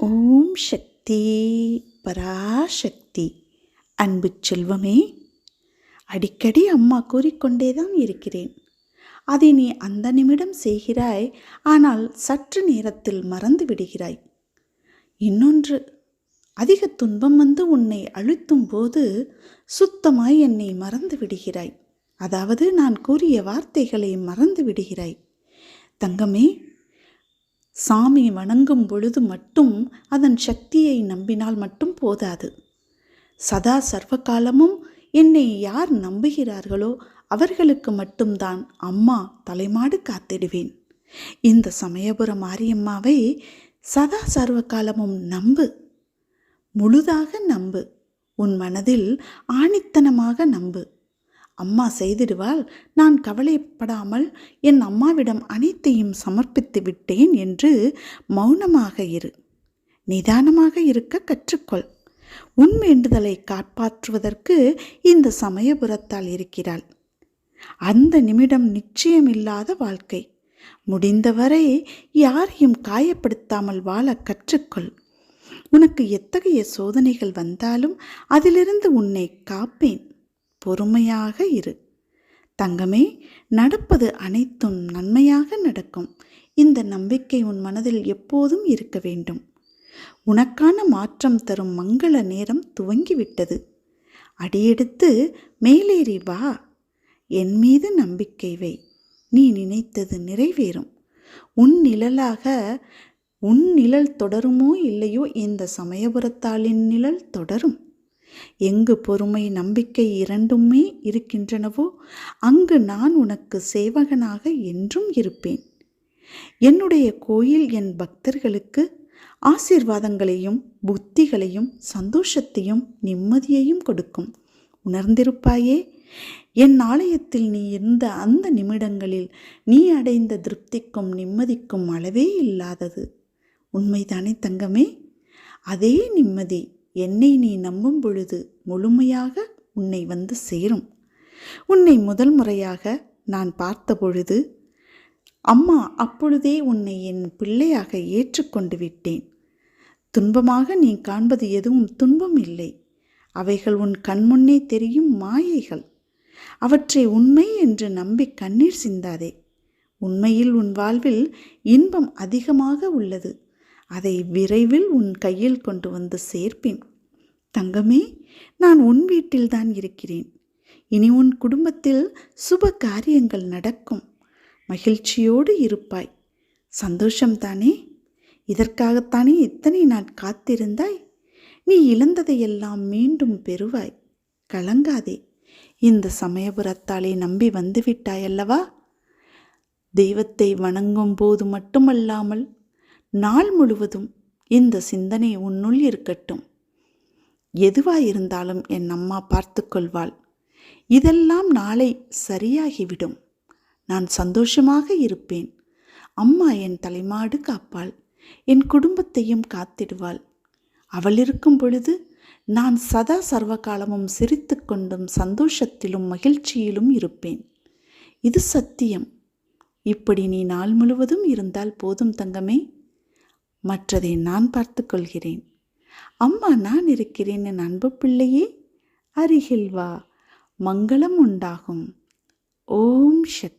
ஓம் சக்தி பராசக்தி. அன்பு செல்வமே அடிக்கடி அம்மா கூறிக்கொண்டே தான் இருக்கிறேன். அதை நீ அந்த நிமிடம் செய்கிறாய் ஆனால் சற்று நேரத்தில் மறந்து விடுகிறாய். இன்னொன்று அதிக துன்பம் வந்து உன்னை அழுத்தும் போது சுத்தமாய் என்னை மறந்து விடுகிறாய். அதாவது நான் கூறிய வார்த்தைகளை மறந்து விடுகிறாய். தங்கமே சாமி வணங்கும் பொழுது மட்டும் அதன் சக்தியை நம்பினால் மட்டும் போதாது. சதா சர்வகாலமும் என்னை யார் நம்புகிறார்களோ அவர்களுக்கு மட்டும்தான் அம்மா தலைமாடு காத்திடுவேன். இந்த சமயபுர மாரியம்மாவை சதா சர்வகாலமும் நம்பு. முழுதாக நம்பு. உன் மனதில் ஆணித்தனமாக நம்பு. அம்மா செய்திடுவாள் நான் கவலைப்படாமல் என் அம்மாவிடம் அனைத்தையும் சமர்ப்பித்து விட்டேன் என்று மௌனமாக இரு. நிதானமாக இருக்க கற்றுக்கொள். உன் வேண்டுதலை காப்பாற்றுவதற்கு இந்த சமயபுரத்தால் இருக்கிறாள். அந்த நிமிடம் நிச்சயமில்லாத வாழ்க்கை. முடிந்தவரை யாரையும் காயப்படுத்தாமல் வாழ கற்றுக்கொள். உனக்கு எத்தகைய சோதனைகள் வந்தாலும் அதிலிருந்து உன்னை காப்பேன். பொறுமையாக இரு. தங்கமே நடப்பது அனைத்தும் நன்மையாக நடக்கும். இந்த நம்பிக்கை உன் மனதில் எப்போதும் இருக்க வேண்டும். உனக்கான மாற்றம் தரும் மங்கள நேரம் துவங்கிவிட்டது. அடியெடுத்து மேலேறி வா. என் மீது நம்பிக்கை வை. நீ நினைத்தது நிறைவேறும். உன் நிழலாக உன் நிழல் தொடருமோ இல்லையோ இந்த சமயபுரத்தாளின் நிழல் தொடரும். எங்கு பொறுமை நம்பிக்கை இரண்டுமே இருக்கின்றனவோ அங்கு நான் உனக்கு சேவகனாக என்றும் இருப்பேன். என்னுடைய கோயில் என் பக்தர்களுக்கு ஆசீர்வாதங்களையும் புத்திகளையும் சந்தோஷத்தையும் நிம்மதியையும் கொடுக்கும். உணர்ந்திருப்பாயே என் ஆலயத்தில் நீ இருந்த அந்த நிமிடங்களில் நீ அடைந்த திருப்திக்கும் நிம்மதிக்கும் அளவே இல்லாதது. உண்மைதானே தங்கமே? அதே நிம்மதி. என்னை நீ நம்பும் பொழுது முழுமையாக உன்னை வந்து சேரும். உன்னை முதல் முறையாக நான் பார்த்த பொழுது அம்மா அப்பொழுதே உன்னை என் பிள்ளையாக ஏற்றுக்கொண்டு விட்டேன். துன்பமாக நீ காண்பது எதுவும் துன்பம் இல்லை. அவைகள் உன் கண்முன்னே தெரியும் மாயைகள். அவற்றை உண்மை என்று நம்பி கண்ணீர் சிந்தாதே. உண்மையில் உன் வாழ்வில் இன்பம் அதிகமாக உள்ளது. அதை விரைவில் உன் கையில் கொண்டு வந்து சேர்ப்பேன். தங்கமே நான் உன் வீட்டில்தான் இருக்கிறேன். இனி உன் குடும்பத்தில் சுப காரியங்கள் நடக்கும். மகிழ்ச்சியோடு இருப்பாய். சந்தோஷம்தானே? இதற்காகத்தானே இத்தனை நான் காத்திருந்தாய்? நீ இழந்ததையெல்லாம் மீண்டும் பெறுவாய். கலங்காதே. இந்த சமயபுரத்தாலே நம்பி வந்துவிட்டாயல்லவா? தெய்வத்தை வணங்கும் போது மட்டுமல்லாமல் நாள் முழுவதும் இந்த சிந்தனை உன்னுள் இருக்கட்டும். எதுவாயிருந்தாலும் என் அம்மா பார்த்து கொள்வாள். இதெல்லாம் நாளை சரியாகிவிடும். நான் சந்தோஷமாக இருப்பேன். அம்மா என் தலைமாடு காப்பாள். என் குடும்பத்தையும் காத்திடுவாள். அவள் இருக்கும் பொழுது நான் சதா சர்வகாலமும் சிரித்து கொண்டும் சந்தோஷத்திலும் மகிழ்ச்சியிலும் இருப்பேன். இது சத்தியம். இப்படி நீ நாள் முழுவதும் இருந்தால் போதும் தங்கமே. மற்றதை நான் பார்த்து கொள்கிறேன் அம்மா நான் இருக்கிறேன் என் அன்பு பிள்ளையே அருகில் வா மங்களம் உண்டாகும். ஓம் சக்தி.